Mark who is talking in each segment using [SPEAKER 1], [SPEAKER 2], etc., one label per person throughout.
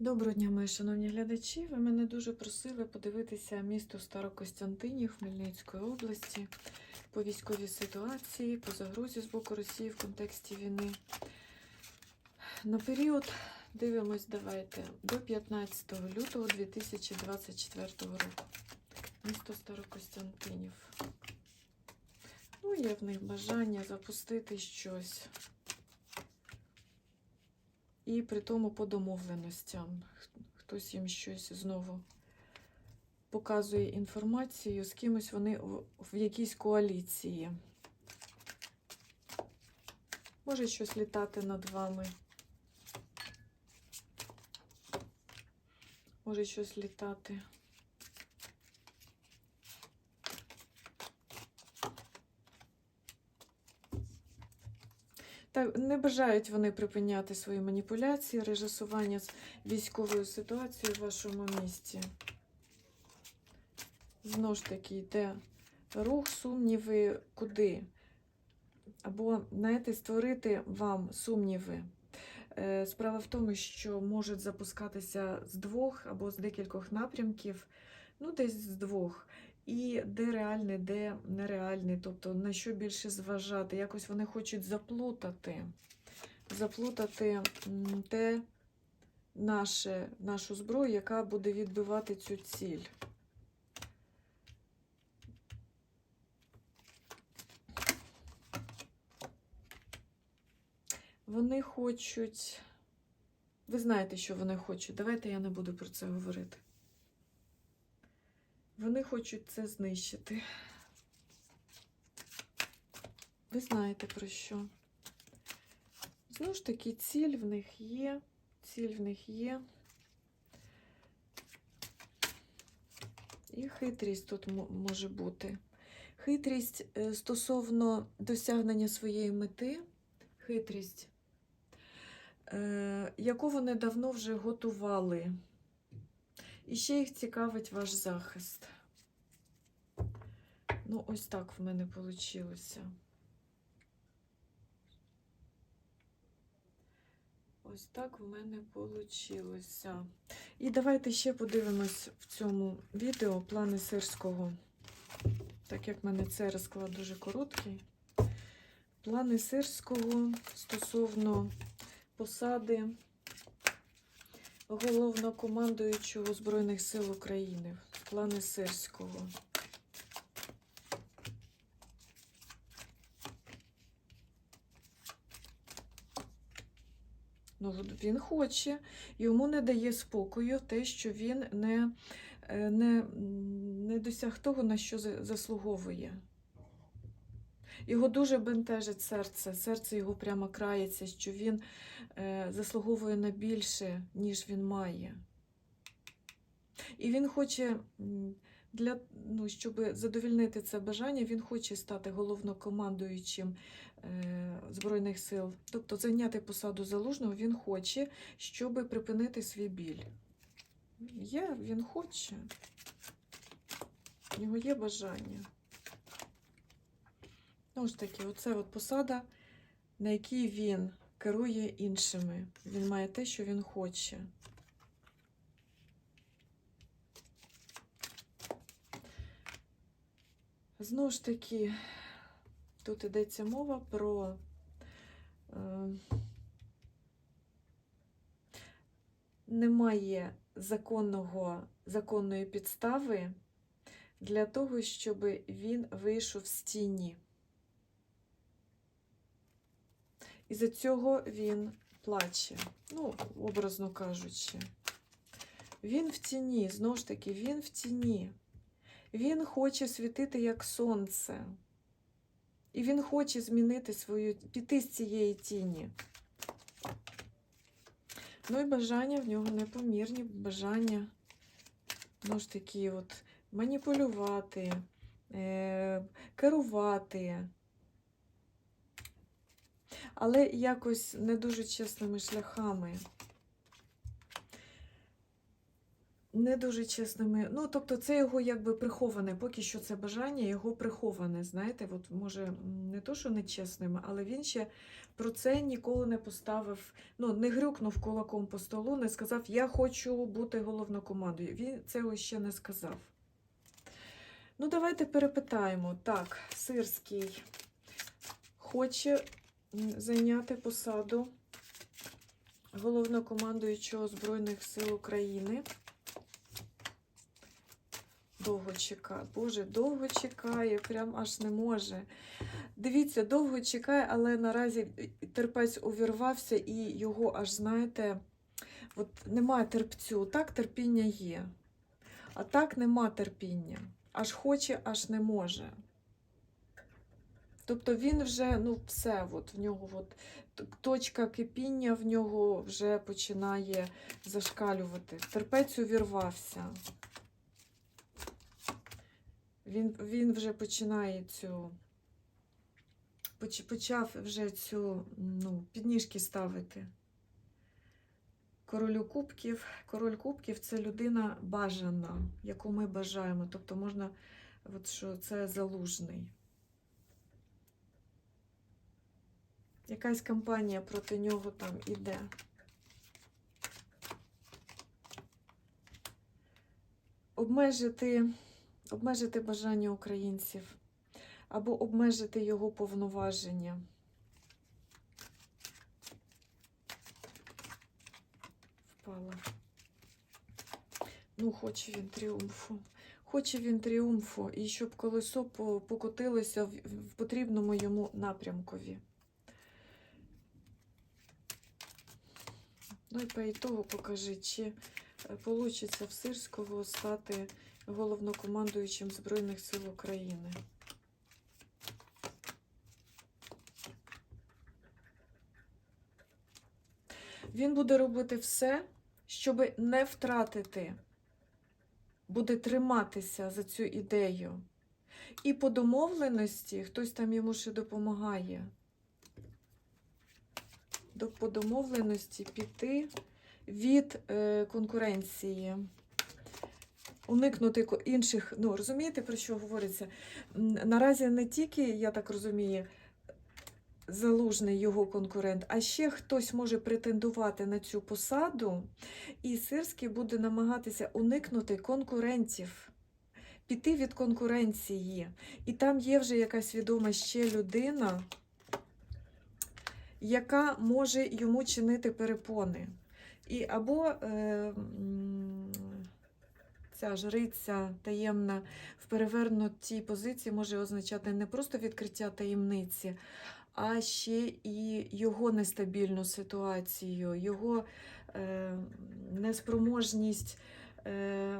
[SPEAKER 1] Доброго дня, мої шановні глядачі. Ви мене дуже просили подивитися місто Старокостянтинів Хмельницької області по військовій ситуації, по загрозі з боку Росії в контексті війни. На період дивимось, давайте, до 15 лютого 2024 року. Місто Старокостянтинів. Ну, є в них бажання запустити щось. І при тому по домовленостям. Хтось їм щось знову показує інформацію, з кимось вони в, якійсь коаліції. Може щось літати над вами. Може щось літати. Так, не бажають вони припиняти свої маніпуляції, режисування з військовою ситуацією в вашому місті. Знову ж таки, йде рух, сумніви, куди? Або, знаєте, створити вам сумніви. Е, Справа в тому, що можуть запускатися з двох або з декількох напрямків, ну, десь з двох. І де реальний, де нереальний, тобто на що більше зважати. Якось вони хочуть заплутати, заплутати те наше, нашу зброю, яка буде відбивати цю ціль. Вони хочуть. Ви знаєте, що вони хочуть. Давайте я не буду про це говорити. Вони хочуть це знищити. Ви знаєте про що? Знову ж таки, ціль в них є. Ціль в них є. І хитрість тут може бути. Хитрість е, стосовно досягнення своєї мети, хитрість, е, яку вони давно вже готували. І ще їх цікавить ваш захист. Ну, ось так в мене вийшло. Ось так в мене вийшло. І давайте ще подивимось в цьому відео плани сирського. Так як в мене цей розклад дуже короткий. Плани сирського стосовно посади головнокомандуючого Збройних сил України. Плани Сирського. Ну, він хоче, йому не дає спокою те, що він не, е, не, не досяг того, на що заслуговує. Його дуже бентежить серце, серце його прямо крається, що він е, заслуговує на більше, ніж він має. І він хоче, для, ну, щоб задовільнити це бажання, він хоче стати головнокомандуючим е, Збройних сил. Тобто зайняти посаду залужного він хоче, щоб припинити свій біль. Є, він хоче. У нього є бажання. Знову ж таки, оце от посада, на якій він керує іншими. Він має те, що він хоче. Знову ж таки, тут йдеться мова про е, немає законного, законної підстави для того, щоб він вийшов з тіні. І за цього він плаче, ну, образно кажучи. Він в тіні, знову ж таки, він в тіні. Він хоче світити як сонце. І він хоче змінити свою, піти з цієї тіні. Ну і бажання в нього непомірні, бажання, ну ж такі, от, маніпулювати, е- керувати. Але якось не дуже чесними шляхами. Не дуже чесними. Ну, тобто, це його якби приховане, поки що це бажання його приховане. Знаєте, от може не то, що нечесними, але він ще про це ніколи не поставив, ну, не грюкнув кулаком по столу, не сказав, я хочу бути головнокомандою. Він цього ще не сказав. Ну, давайте перепитаємо. Так, Сирський хоче зайняти посаду головнокомандуючого Збройних сил України. Довго чекає. Боже, довго чекає, прям аж не може. Дивіться, довго чекає, але наразі терпець увірвався і його аж, знаєте, от немає терпцю. Так терпіння є. А так нема терпіння. Аж хоче, аж не може. Тобто він вже, ну, все, от, в нього от, точка кипіння в нього вже починає зашкалювати. Терпець увірвався. Він, він вже починає цю. Почав вже цю ну, підніжки ставити. Королю кубків. Король кубків це людина бажана, яку ми бажаємо. Тобто можна, от що це залужний. Якась кампанія проти нього там іде. Обмежити, обмежити бажання українців або обмежити його повноваження. Впала. Ну, хоче він тріумфу. Хоче він тріумфу, і щоб колесо покотилося в, потрібному йому напрямкові. Ну і по ітогу покажи, чи вийде в Сирського стати головнокомандуючим Збройних сил України. Він буде робити все, щоб не втратити, буде триматися за цю ідею. І по домовленості хтось там йому ще допомагає. До по домовленості піти від е, конкуренції, уникнути інших. Ну, розумієте, про що говориться? Наразі не тільки, я так розумію, залужний його конкурент, а ще хтось може претендувати на цю посаду, і Сирський буде намагатися уникнути конкурентів, піти від конкуренції. І там є вже якась відома ще людина, яка може йому чинити перепони. І або е, ця жриця таємна в перевернутій позиції може означати не просто відкриття таємниці, а ще і його нестабільну ситуацію, його е, неспроможність е,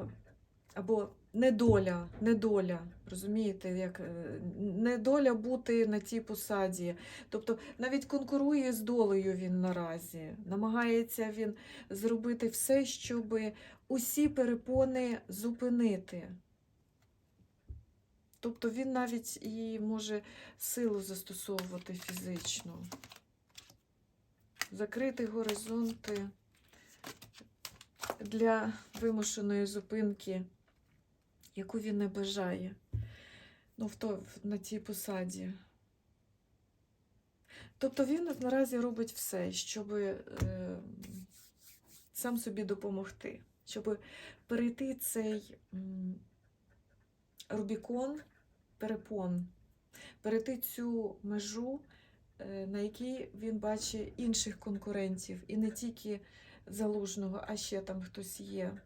[SPEAKER 1] або недоля, недоля, розумієте, як е, недоля бути на тій посаді. Тобто навіть конкурує з долею він наразі. Намагається він зробити все, щоб усі перепони зупинити. Тобто він навіть і може силу застосовувати фізично. Закрити горизонти для вимушеної зупинки, яку він не бажає. Ну, в то, на тій посаді. Тобто він наразі робить все, щоб е, сам собі допомогти, щоб перейти цей м, Рубікон, перепон, перейти цю межу, е, на якій він бачить інших конкурентів, і не тільки залужного, а ще там хтось є.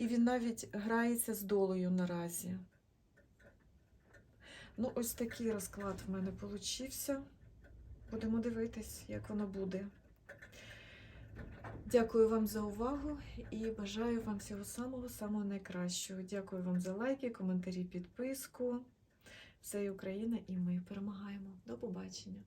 [SPEAKER 1] І він навіть грається з долею наразі. Ну, ось такий розклад в мене получився. Будемо дивитись, як воно буде. Дякую вам за увагу і бажаю вам всього самого-самого найкращого. Дякую вам за лайки, коментарі, підписку. Все Україна і ми перемагаємо. До побачення!